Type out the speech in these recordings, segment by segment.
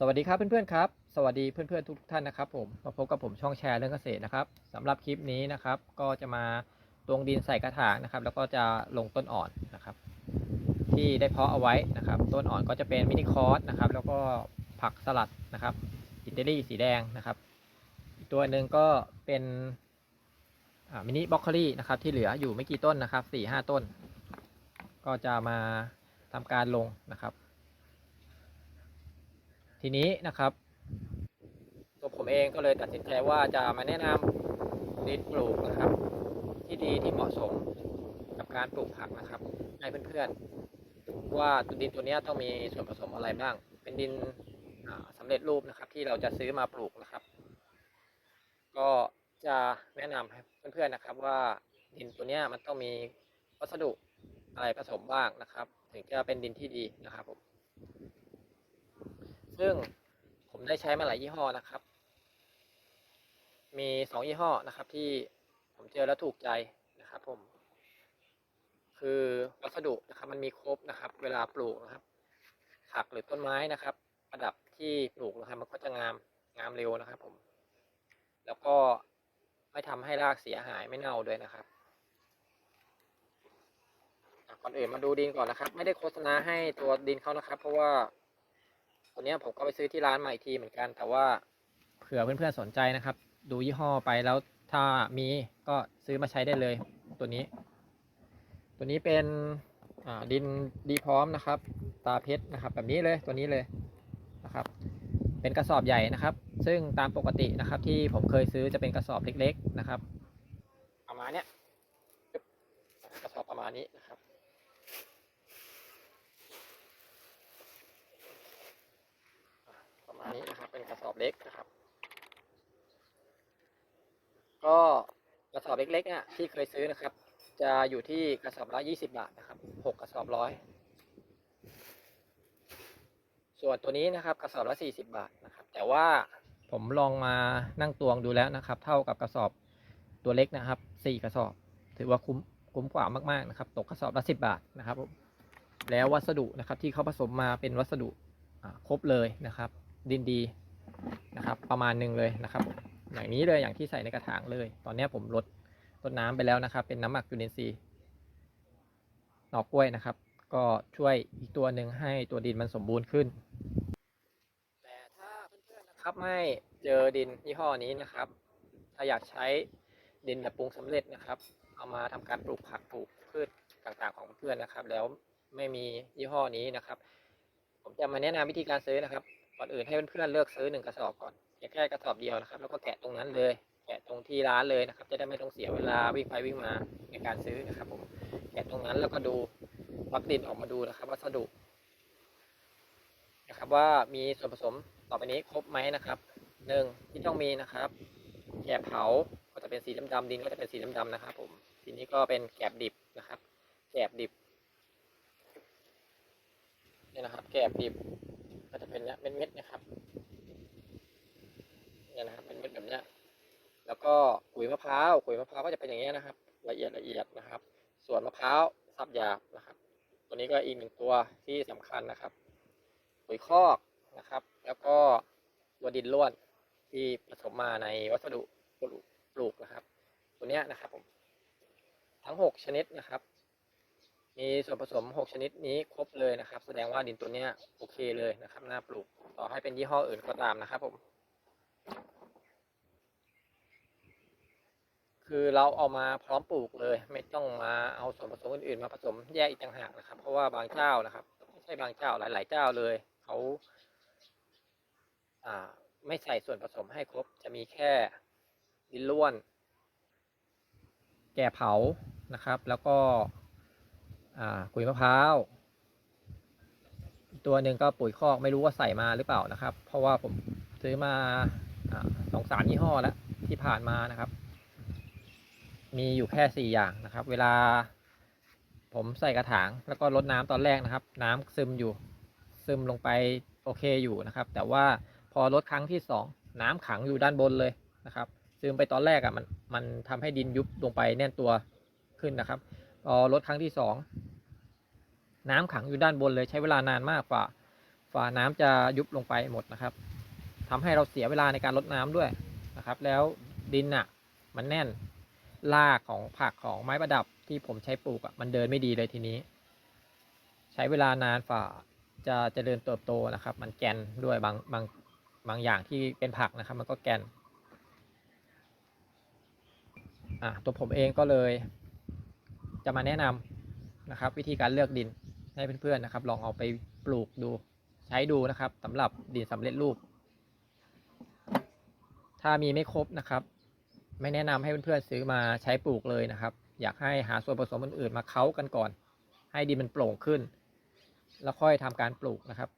สวัสดีครับเพื่อนๆครับ สวัสดีเพื่อนๆทุกท่านนะครับผมมาพบกับผมช่องแชร์เรื่องเกษตรนะครับสำหรับคลิปนี้นะครับก็จะมาตวงดินใส่กระถางนะครับ แล้วก็จะลงต้นอ่อนนะครับ ที่ได้เพาะเอาไว้นะครับ ต้นอ่อนก็จะเป็นมินิคอร์สนะครับ แล้วก็ผักสลัดนะครับอิตาลีสีแดงนะครับ อีกตัวหนึ่งก็เป็นมินิบล็อกโคลี่นะครับที่เหลืออยู่ไม่กี่ต้นนะครับสี่ห้าต้น ก็จะมาทำการลงนะครับ ทีนี้นะครับตัวผมเองก็เลยตัดสินใจว่าจะมาแนะนำดินปลูกนะครับ ที่ดีที่เหมาะสมกับการปลูกผักนะครับ ให้เพื่อนๆ ว่าดินตัวนี้ต้องมีส่วนผสมอะไรบ้าง เป็นดินอ่าสำเร็จรูปนะครับ ที่เราจะซื้อมาปลูกนะครับ ก็จะแนะนำให้เพื่อนๆนะครับ ว่าดินตัวนี้มันต้องมีวัสดุอะไรผสมบ้างนะครับ ถึงจะเป็นดินที่ดีนะครับผม ซึ่งผมได้ใช้มาหลายยี่ห้อนะครับ มีสองยี่ห้อนะครับ ที่ผมเจอแล้วถูกใจนะครับ ผม คือวัสดุนะครับ มันมีครบนะครับ เวลาปลูกนะครับ ผักหรือต้นไม้นะครับ ประดับที่ปลูกนะครับ มันก็จะงามงามเร็วนะครับ ผม แล้วก็ไม่ทำให้รากเสียหายไม่เน่าด้วยนะครับก่อนอื่นมาดูดินก่อนนะครับ ไม่ได้โฆษณาให้ตัวดินเขานะครับ เพราะว่า ตัวเนี้ยผมก็ไปซื้อที่ร้านมาอีกทีเหมือนกัน แต่ว่าเผื่อเพื่อนๆสนใจนะครับ ดูยี่ห้อไปแล้วถ้ามีก็ซื้อมาใช้ได้เลย ตัวนี้ ตัวนี้เป็นดินดีพร้อมนะครับ ตาเพชรนะครับ แบบนี้เลยตัวนี้เลยนะครับ เป็นกระสอบใหญ่นะครับ ซึ่งตามปกตินะครับ ที่ผมเคยซื้อจะเป็นกระสอบเล็ก ๆนะครับ ประมาณเนี้ยกระสอบประมาณนี้นะครับ ประมาณนี้นะครับ เป็นกระสอบเล็กนะครับ ก็กระสอบเล็กๆเนี่ยที่เคยซื้อนะครับ จะอยู่ที่กระสอบละยี่สิบาทนะครับหกกระสอบร้อยส่วนตัวนี้นะครับกระสอบละสี่สิบาทนะครับ แต่ว่าผมลองมานั่งตวงดูแล้วนะครับ เท่ากับกระสอบตัวเล็กนะครับสี่กระสอบ ถือว่าคุ้มคุ้มกว่ามากๆนะครับ ตกกระสอบละสิบบาทนะครับแล้ววัสดุนะครับที่เขาผสมมาเป็นวัสดุครบเลยนะครับ ดินดีนะครับ ประมาณหนึ่งเลยนะครับ อย่างนี้เลยอย่างที่ใส่ในกระถางเลย ตอนนี้ผมลดต้นน้ำไปแล้วนะครับ เป็นน้ำหมักจุลินทรีย์หนอกล้วยนะครับ ก็ช่วยอีกตัวหนึ่งให้ตัวดินมันสมบูรณ์ขึ้น แต่ถ้าเพื่อนๆนะครับไม่เจอดินยี่ห้อนี้นะครับ ถ้าอยากใช้ดินแบบปรุงสำเร็จนะครับ เอามาทำการปลูกผักปลูกพืชต่างๆ ของเพื่อนนะครับ แล้วไม่มียี่ห้อนี้นะครับ ผมจะมาแนะนำวิธีการซื้อนะครับ ก่อนอื่นให้เพื่อนๆเลือกซื้อหนึ่งกระสอบก่อนแค่กระสอบเดียวนะครับ แล้วก็แกะตรงนั้นเลย แกะตรงที่ร้านเลยนะครับ จะได้ไม่ต้องเสียเวลาวิ่งไปวิ่งมาในการซื้อนะครับผมแกะตรงนั้นแล้วก็ดูวักดินออกมาดูนะครับ วัสดุนะครับว่ามีส่วนผสมต่อไปนี้ครบไหมนะครับหนึ่งที่ต้องมีนะครับแกบเผาก็จะเป็นสีดำๆดินก็จะเป็นสีดำๆนะครับ ผมทีนี้ก็เป็นแกบดิบนะครับ แกบดิบเนี่ยนะครับ แกบดิบ จะเป็นเนี้ยเม็ดๆนะครับเนี่ยนะครับเป็นเม็ดแบบเนี้ยแล้วก็ขุยมะพร้าวขุยมะพร้าวก็จะเป็นอย่างเงี้ยนะครับ ละเอียดละเอียดนะครับ ส่วนมะพร้าวสับหยาบนะครับ ตัวนี้ก็อีกหนึ่งตัวที่สำคัญนะครับปุ๋ยคอกนะครับ แล้วก็ตัวดินล้วนที่ผสมมาในวัสดุปลูกนะครับ ตัวเนี้ยนะครับผมทั้งหกชนิดนะครับ มีส่วนผสม 6 ชนิดนี้ครบเลยนะครับ แสดงว่าดินตัวเนี้ยโอเคเลยนะครับน่าปลูกต่อให้เป็นยี่ห้ออื่นก็ตามนะครับผมคือเราเอามาพร้อมปลูกเลย ไม่ต้องมาเอาส่วนผสมอื่นๆ มาผสมแยกอีกต่างหากนะครับ เพราะว่าบางเจ้านะครับไม่ใช่บางเจ้าหลาย ๆ เจ้าเลยเขาอ่าไม่ใส่ส่วนผสมให้ครบจะมีแค่ดินล้วน แก่เผานะครับ แล้วก็ อ่าขุยมะพร้าวตัวหนึ่งก็ปุ๋ยคอกไม่รู้ว่าใส่มาหรือเปล่านะครับ เพราะว่าผมซื้อมาสองสามยี่ห้อแล้วที่ผ่านมานะครับ มีอยู่แค่สี่อย่างนะครับ เวลา ผมใส่กระถางแล้วก็ลดน้ำตอนแรกนะครับ น้ำซึมอยู่ ซึมลงไปโอเคอยู่นะครับ แต่ว่าพอลดครั้งที่สองน้ำขังอยู่ด้านบนเลยนะครับ ซึมไปตอนแรกอะ่ะมันมันทำให้ดินยุบลงไปแน่นตัวขึ้นนะครับพอลดครั้งที่สอง น้ำขังอยู่ด้านบนเลยใช้เวลานานมากกว่าฝาน้ำจะยุบลงไปหมดนะครับทำให้เราเสียเวลาในการลดน้ำด้วยนะครับ แล้วดินอะ มันแน่นรากของผักของไม้ประดับที่ผมใช้ปลูกอะมันเดินไม่ดีเลยทีนี้ ใช้เวลานานฝ่าจะเจริญเติบโตนะครับ มันแกนด้วยบางบางบางอย่างที่เป็นผักนะครับ มันก็แกนอะตัวผมเองก็เลย จะมาแนะนำนะครับ วิธีการเลือกดิน ให้เพื่อนๆนะครับ ลองเอาไปปลูกดูใช้ดูนะครับสำหรับดินสำเร็จรูป ถ้ามีไม่ครบนะครับ ไม่แนะนำให้เพื่อนๆซื้อมาใช้ปลูกเลยนะครับ อยากให้หาส่วนผสมอื่นๆมาเค้ากันก่อน ให้ดินมันโปร่งขึ้น แล้วค่อยทำการปลูกนะครับ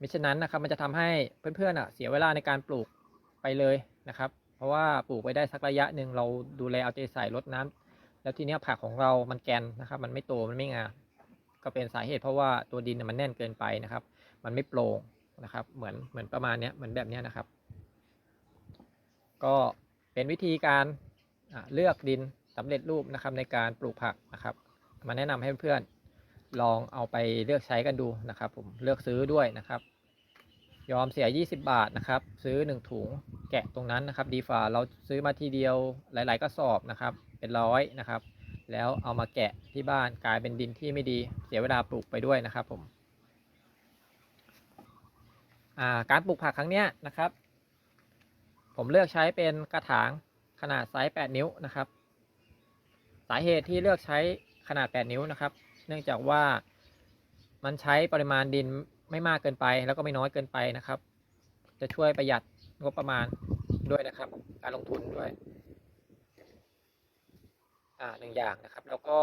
มิฉะนั้นนะครับมันจะทำให้เพื่อนๆเสียเวลาในการปลูกไปเลยนะครับ เพราะว่าปลูกไปได้สักระยะหนึ่งเราดูแลเอาใจใส่รดน้ำ แล้วทีเนี้ยผักของเรามันแกนนะครับ มันไม่โตมันไม่งามก็เป็นสาเหตุเพราะว่าตัวดินมันแน่นเกินไปนะครับ มันไม่โปร่งนะครับ เหมือนเหมือนประมาณเนี้ยเหมือนแบบเนี้ยนะครับ ก็เป็นวิธีการเลือกดินสำเร็จรูปนะครับในการปลูกผักนะครับ มาแนะนำให้เพื่อนๆลองเอาไปเลือกใช้กันดูนะครับ ผมเลือกซื้อด้วยนะครับ ยอมเสีย 20 บาทนะครับ ซื้อ 1 ถุงแกะตรงนั้นนะครับ ดีฝ่าเราซื้อมาทีเดียวหลาย ๆ กระสอบนะครับ เป็นร้อยนะครับ แล้วเอามาแกะที่บ้านกลายเป็นดินที่ไม่ดีเสียเวลาปลูกไปด้วยนะครับผมาการปลูกผักครั้งเนี้ยนะครับ ผมเลือกใช้เป็นกระถางขนาดไซส์ 8 นิ้วนะครับ สาเหตุที่เลือกใช้ขนาด 8 นิ้วนะครับ เนื่องจากว่ามันใช้ปริมาณดินไม่มากเกินไป แล้วก็ไม่น้อยเกินไปนะครับ จะช่วยประหยัดงบประมาณด้วยนะครับ การลงทุนด้วย หนึ่งอย่างนะครับ แล้วก็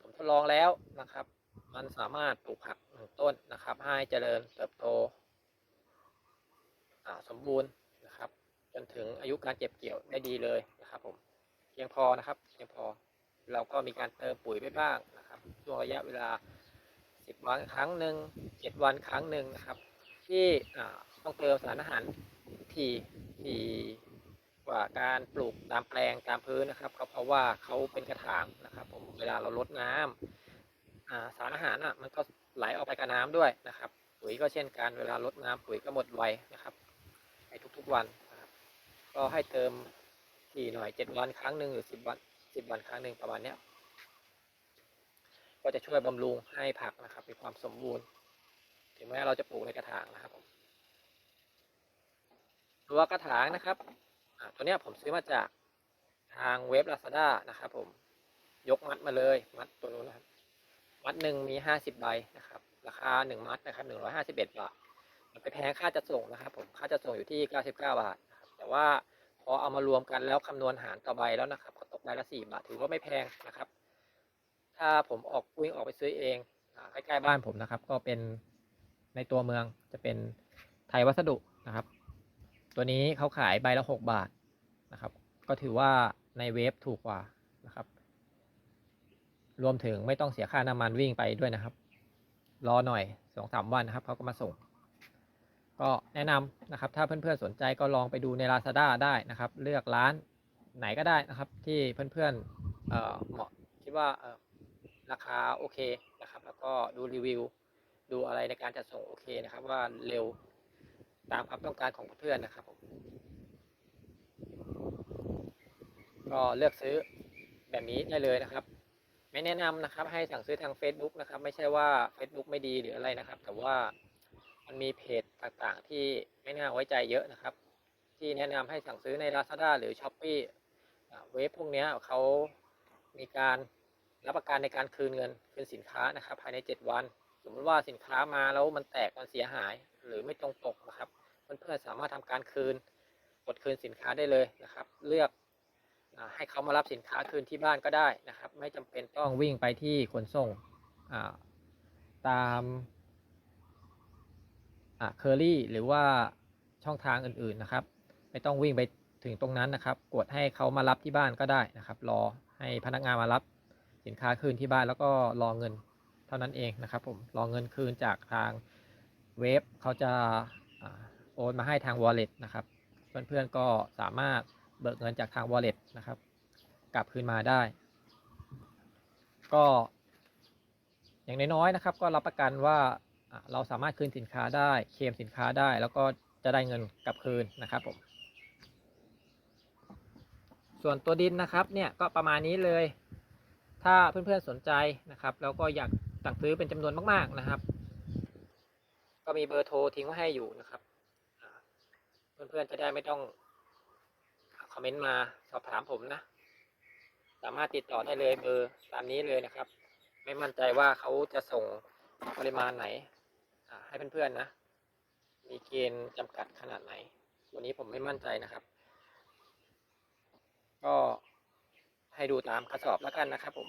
ผมทดลองแล้วนะครับ มันสามารถปลูกผักหนึ่งต้นนะครับ ให้เจริญเติบโตสมบูรณ์นะครับ จนถึงอายุการเก็บเกี่ยวได้ดีเลยนะครับผมเพียงพอนะครับเพียงพอเราก็มีการเติมปุ๋ยไปบ้างนะครับช่วงระยะเวลา 10 วันครั้งหนึ่ง7 วันครั้งหนึ่งนะครับ ที่ต้องเติมสารอาหารทีที กว่าการปลูกตามแปลงตามพื้นนะครับก็เพราะว่าเขาเป็นกระถางนะครับ ผมเวลาเราลดน้ำอ่าสารอาหารอะมันก็ไหลออกไปกับน้ำด้วยนะครับ ปุ๋ยก็เช่นกันเวลาลดน้ำปุ๋ยก็หมดไวนะครับในทุกๆวันนะครับก็ให้เติมทีหน่อย7วันครั้งหนึ่งหรือ10วัน10วันครั้งหนึ่งประมาณเนี้ยก็จะช่วยบำรุงให้ผักนะครับมีความสมบูรณ์ ถึงแม้เราจะปลูกในกระถางนะครับผมตัวกระถางนะครับ ตัวเนี้ยผมซื้อมาจากทางเว็บ Lazada นะครับผมยกมัดมาเลย มัดตัวนู้นนะครับ มัดหนึ่งมีห้าสิบใบนะครับ ราคาหนึ่งมัดนะครับหนึ่งร้อยห้าสิบเอ็ดบาท มันไปแพงค่าจัดส่งนะครับผมค่าจัดส่งอยู่ที่เก้าสิบเก้าบาทบแต่ว่าพอเอามารวมกันแล้วคำนวณหารต่อใบแล้วนะครับก็ตกใบละสี่บาทถือว่าไม่แพงนะครับ ถ้าผมออกวิ่งออกไปซื้อเองใกล้ๆบ้านผมนะครับ ก็เป็นในตัวเมืองจะเป็นไทยวัสดุนะครับ ตัวนี้เขาขายใบละหกบาทนะครับ ก็ถือว่าในเวฟถูกกว่านะครับ รวมถึงไม่ต้องเสียค่าน้ำมันวิ่งไปด้วยนะครับ รอหน่อยสองสามวันนะครับเขาก็มาส่ง ก็แนะนำนะครับ ถ้าเพื่อนๆสนใจก็ลองไปดูใน Lazada ได้นะครับ เลือกร้านไหนก็ได้นะครับ ที่เพื่อนๆเออเหมาะคิดว่าราคาโอเคนะครับ แล้วก็ดูรีวิว ดูอะไรในการจัดส่งโอเคนะครับ ว่าเร็ว ตามความต้องการของเพื่อนนะครับผมก็เลือกซื้อแบบนี้ได้เลยนะครับ ไม่แนะนำนะครับ ให้สั่งซื้อทาง Facebook นะครับ ไม่ใช่ว่า Facebook ไม่ดีหรืออะไรนะครับ แต่ว่ามันมีเพจต่างๆ ที่ไม่น่าไว้ใจเยอะนะครับ ที่แนะนำให้สั่งซื้อใน Lazada หรือ s h อ p e e เว็บพวกนี้เขามีการรับประกันในการคืนเงินคืนสินค้านะครับ ภายใน 7 วัน สมมติว่าสินค้ามาแล้วมันแตกมันเสียหาย หรือไม่ตรงปกนะครับ เพื่อนๆสามารถทำการคืนกดคืนสินค้าได้เลยนะครับ เลือกอให้เขามารับสินค้าคืนที่บ้านก็ได้นะครับ ไม่จำเป็นต้องวิ่งไปที่ขนส่งาตามเคอรี่หรือว่าช่องทางอื่นๆนะครับ ไม่ต้องวิ่งไปถึงตรงนั้นนะครับ กดให้เขามารับที่บ้านก็ได้นะครับ รอให้พนักงานมารับสินค้าคืนที่บ้านแล้วก็รอเงินเท่านั้นเองนะครับผมรอเงินคืนจากทางเว็บเขาจะ โอนมาให้ทาง wallet นะครับ เพื่อนๆก็สามารถเบิกเงินจากทาง wallet นะครับ กลับคืนมาได้ ก็อย่างน้อยๆนะครับ ก็รับประกันว่าเราสามารถคืนสินค้าได้เคลมสินค้าได้ แล้วก็จะได้เงินกลับคืนนะครับผมส่วนตัวดินนะครับเนี่ยก็ประมาณนี้เลย ถ้าเพื่อนๆสนใจนะครับ แล้วก็อยากสั่งซื้อเป็นจำนวนมากๆนะครับ ก็มีเบอร์โทรทิ้งไว้ให้อยู่นะครับ เพื่อนๆจะได้ไม่ต้องคอมเมนต์มาสอบถามผมนะ สามารถติดต่อได้เลยเบอร์ตามนี้เลยนะครับ ไม่มั่นใจว่าเขาจะส่งปริมาณไหนให้เพื่อนๆนะ มีเกณฑ์จำกัดขนาดไหน วันนี้ผมไม่มั่นใจนะครับ ก็ให้ดูตามกระสอบแล้วกันนะครับผม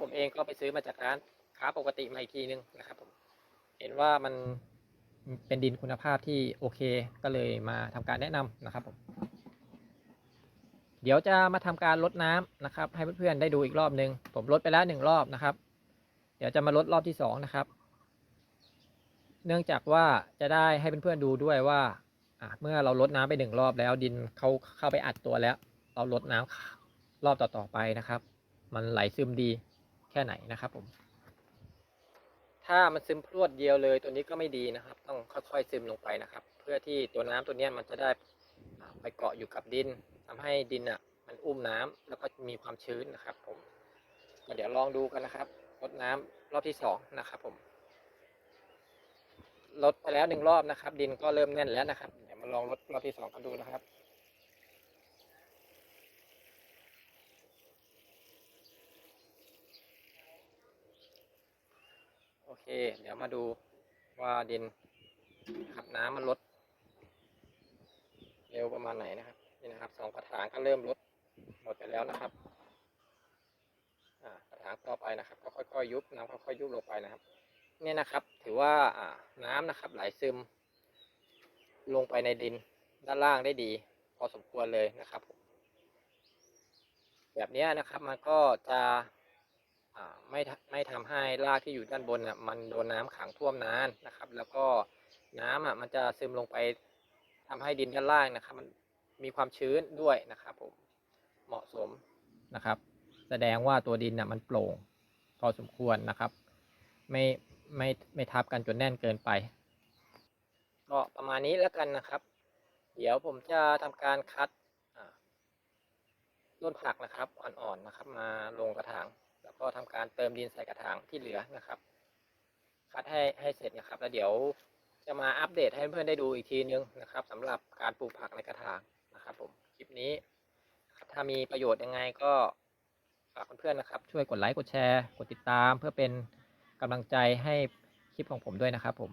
ผมเองก็ไปซื้อมาจากร้านค้าปกติมาอีกทีนึงนะครับผม เห็นว่ามัน เป็นดินคุณภาพที่โอเคก็เลยมาทำการแนะนำนะครับผมเดี๋ยวจะมาทำการลดน้ำนะครับ ให้เพื่อนๆได้ดูอีกรอบหนึ่งผมลดไปแล้วหนึ่งรอบนะครับ เดี๋ยวจะมาลดรอบที่สองนะครับ เนื่องจากว่าจะได้ให้เพื่อนๆดูด้วยว่าเมื่อเราลดน้ำไปหนึ่งรอบแล้วดินเขาเข้าไปอัดตัวแล้ว เราลดน้ำรอบต่อๆไปนะครับ มันไหลซึมดีแค่ไหนนะครับผม ถ้ามันซึมพรวดเดียวเลย ตัวนี้ก็ไม่ดีนะครับ ต้องค่อยๆซึมลงไปนะครับ เพื่อที่ตัวน้ำตัวนี้มันจะได้ไปเกาะอยู่กับดินทำให้ดินอะ มันอุ้มน้ำแล้วก็มีความชื้นนะครับ ผมเดี๋ยวลองดูกันนะครับลดน้ำรอบที่สองนะครับ ผมลดไปแล้วหนึ่งรอบนะครับ ดินก็เริ่มแน่นแล้วนะครับเดี๋ยวมาลองลดรอบที่สองกันดูนะครับ เคเดี๋ยวมาดูว่าดินนะครับน้ำมันลด เร็วประมาณไหนนะครับ นี่นะครับสองกระถางก็เริ่มลดหมดไปแล้วนะครับกระถางต่อไปนะครับ ก็ค่อยๆยุบน้ำค่อยๆยุบลงไปนะครับนี่นะครับ ถือว่าอ่าน้ำนะครับ ไหลซึม ลงไปในดินด้านล่างได้ดี พอสมควรเลยนะครับผมแบบนี้นะครับมันก็จะ ไม่ไม่ทำให้รากที่อยู่ด้านบนอะมันโดนน้ำขังท่วมนานนะครับ แล้วก็น้ำอะมันจะซึมลงไปทำให้ดินด้านล่างนะครับ มันมีความชื้นด้วยนะครับผมเหมาะสมนะครับ แสดงว่าตัวดินอะมันโปร่งพอสมควรนะครับ ไม่ไม่ไม่ทับกันจนแน่นเกินไปก็ประมาณนี้แล้วกันนะครับ เดี๋ยวผมจะทำการคัดต้นผักนะครับอ่อนๆนะครับ มาลงกระถาง ก็ทำการเติมดินใส่กระถางที่เหลือนะครับ คัดให้ให้เสร็จนะครับ แล้วเดี๋ยวจะมาอัปเดตให้เพื่อนๆได้ดูอีกทีนึงนะครับสำหรับการปลูกผักในกระถางนะครับ ผมคลิปนี้ ถ้ามีประโยชน์ยังไงก็ฝากเพื่อนๆนะครับ ช่วยกดไลค์กดแชร์ กดติดตาม เพื่อเป็นกำลังใจให้คลิปของผมด้วยนะครับผม